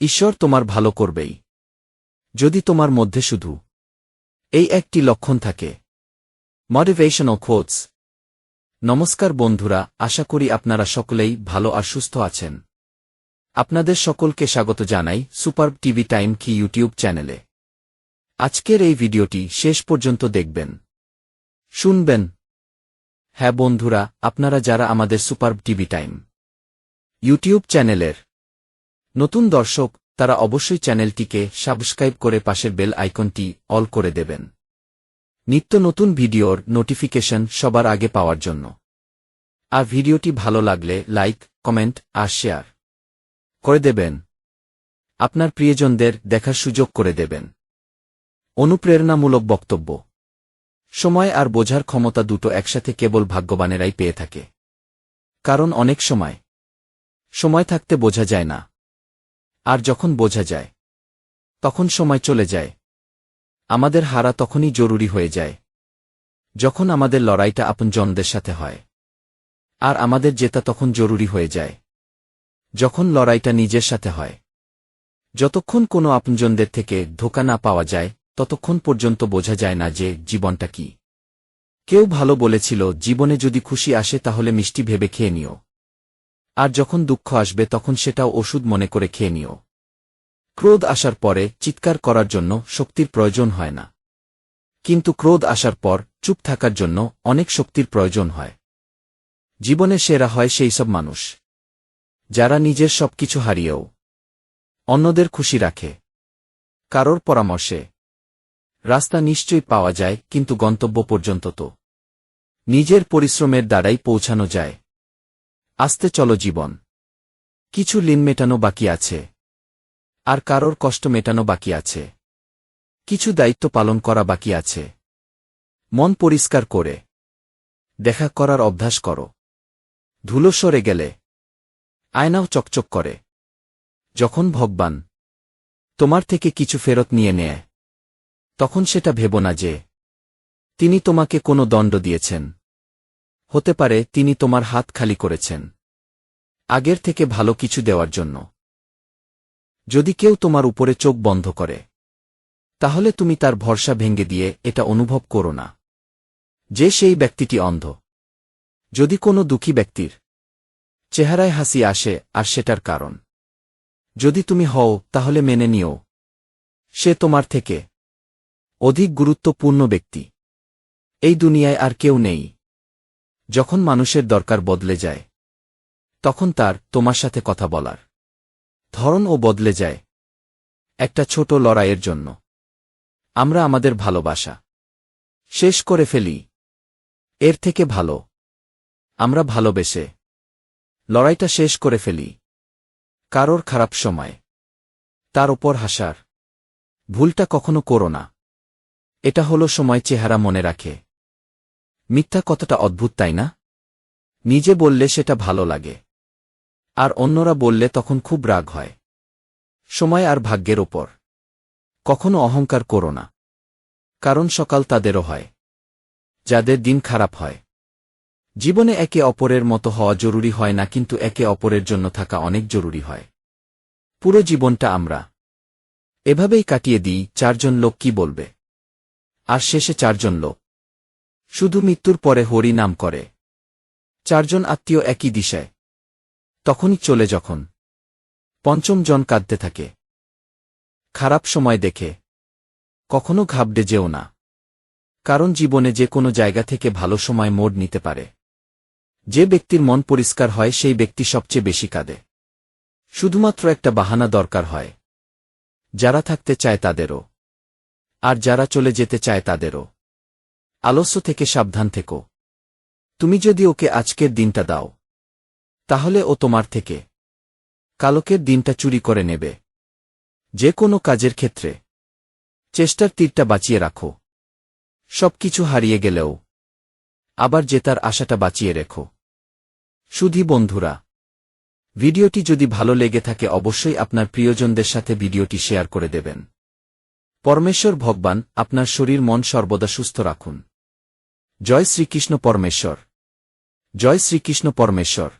ঈশ্বর তোমার ভালো করবেই। যদি তোমার মধ্যে শুধু এই একটি লক্ষণ থাকে। মোটিভেশনাল কোটস নমস্কার বন্ধুরা, আশা করি আপনারা সকলেই ভালো আর সুস্থ আছেন। আপনাদের সকলকে স্বাগত জানাই সুপার টিভি টাইম কি ইউটিউব চ্যানেলে। আজকের এই ভিডিওটি শেষ পর্যন্ত দেখবেন। শুনবেন। হ্যাঁ বন্ধুরা, আপনারা যারা আমাদের সুপার টিভি টাইম ইউটিউব চ্যানেলের নতুন দর্শক, তারা অবশ্যই চ্যানেলটিকে সাবস্ক্রাইব করে পাশের বেল আইকনটি অল করে দেবেন। নিত্য নতুন ভিডিওর নোটিফিকেশন সবার আগে পাওয়ার জন্য। আর ভিডিওটি ভালো লাগলে লাইক, কমেন্ট আর শেয়ার করে দেবেন। আপনার প্রিয়জনদের দেখার সুযোগ করে দেবেন। অনুপ্রেরণামূলক বক্তব্য। সময় আর বোঝার ক্ষমতা দুটো একসাথে কেবল ভাগ্যবানেরাই পেয়ে থাকে। কারণ অনেক সময়। সময় থাকতে বোঝা যায় না। আর যখন বোঝা যায়, তখন সময় চলে যায়। আমাদের হারা তখনই জরুরি হয়ে যায়, যখন আমাদের লড়াইটা আপনজনদের সাথে হয়। আর আমাদের জেতা তখন জরুরি হয়ে যায়, যখন লড়াইটা নিজের সাথে হয়। যতক্ষণ কোনো আপনজনদের থেকে ধোকা না পাওয়া যায়, ততক্ষণ পর্যন্ত বোঝা যায় না যে জীবনটা কি। কেউ ভালো বলেছিল, জীবনে যদি খুশি আসে তাহলে মিষ্টি ভেবে খেয়ে নিও। আর যখন দুঃখ আসবে তখন সেটাও ওষুধ মনে করে খেয়ে নিও। ক্রোধ আসার পরে চিৎকার করার জন্য শক্তির প্রয়োজন হয় না। কিন্তু ক্রোধ আসার পর চুপ থাকার জন্য অনেক শক্তির প্রয়োজন হয়। জীবনে সেরা হয় সেই সব মানুষ। যারা নিজের সবকিছু হারিয়েও অন্যদের খুশি রাখে। কারোর পরামর্শে। রাস্তা নিশ্চয়ই পাওয়া যায়, কিন্তু গন্তব্য পর্যন্ত তো। নিজের পরিশ্রমের দ্বারাই পৌঁছানো যায়। আসতে চলো জীবন। কিছু লিন মেটানো বাকি আছে। আর কারোর কষ্ট মেটানো বাকি আছে। কিছু দায়িত্ব পালন করা বাকি আছে। মন পরিষ্কার করে। দেখা করার অভ্যাস করো। ধুলো সরে গেলে। আয়নাও চকচক করে। যখন ভগবান তোমার থেকে কিছু ফেরত নিয়ে নেয়, তখন সেটা ভেব না যে তিনি তোমাকে কোনো দণ্ড দিয়েছেন। হতে পারে তিনি তোমার হাত খালি করেছেন। আগের থেকে ভালো কিছু দেওয়ার জন্য। যদি কেউ তোমার উপরে চোখ বন্ধ করে, তাহলে তুমি তার ভরসা ভেঙে দিয়ে এটা অনুভব করো না। যে সেই ব্যক্তিটি অন্ধ। যদি কোনো দুঃখী ব্যক্তির চেহারায় হাসি আসে, আর সেটার কারণ। যদি তুমি হও, তাহলে মেনে নিও। সে তোমার থেকে অধিক গুরুত্বপূর্ণ ব্যক্তি। এই দুনিয়ায় আর কেউ নেই। যখন মানুষের দরকার বদলে যায়, তখন তার তোমার সাথে কথা বলার ধরনও বদলে যায় একটা ছোট লড়াইয়ের জন্য। আমরা আমাদের ভালোবাসা শেষ করে ফেলি। এর থেকে ভালো। আমরা ভালোবেসে লড়াইটা শেষ করে ফেলি। কারোর খারাপ সময়, তার ওপর হাসার ভুলটা কখনো করো না। এটা হলো সময় চেহারা মনে রাখে। মিথ্যা কতটা অদ্ভুত, তাই না? নিজে বললে সেটা ভালো লাগে। আর অন্যরা বললে তখন খুব রাগ হয়। সময় আর ভাগ্যের ওপর। কখনো অহংকার করো না। কারণ সকাল তাদেরও হয়। যাদের দিন খারাপ হয়। জীবনে একে অপরের মতো হওয়া জরুরি হয় না, কিন্তু একে অপরের জন্য থাকা অনেক জরুরি হয়। পুরো জীবনটা আমরা। এভাবেই কাটিয়ে দিই, চারজন লোক কি বলবে? আর শেষে চারজন লোক। শুধু মৃত্যুর পরে হরি নাম করে। চারজন আত্মীয় একই দিশায়। তখনই চলে যখন। পঞ্চম জন কাঁদতে থাকে। খারাপ সময় দেখে। কখনো ঘাবড়ে যেও না। কারণ জীবনে যে কোনো জায়গা থেকে ভালো সময় মোড় নিতে পারে। যে ব্যক্তির মন পরিষ্কার হয়, সেই ব্যক্তি সবচেয়ে বেশি কাঁদে। শুধুমাত্র একটা বাহানা দরকার হয়। যারা থাকতে চায় তাদেরও। আর যারা চলে যেতে চায় তাদেরও। আলস্য থেকে সাবধান থেকো। তুমি যদি ওকে আজকের দিনটা দাও, তাহলে ও তোমার থেকে কালকের দিনটা চুরি করে নেবে। যে কোনো কাজের ক্ষেত্রে চেষ্টার তীরটা বাঁচিয়ে রাখো। সব কিছু হারিয়ে গেলেও আবার জেতার আশাটা বাঁচিয়ে রেখো। শুধু বন্ধুরা, ভিডিওটি যদি ভালো লেগে থাকে অবশ্যই আপনার প্রিয়জনদের সাথে ভিডিওটি শেয়ার করে দেবেন। পরমেশ্বর ভগবান, আপনার শরীর মন সর্বদা সুস্থ রাখুন। জয় শ্রীকৃষ্ণ পরমেশ্বর। জয় শ্রীকৃষ্ণ পরমেশ্বর।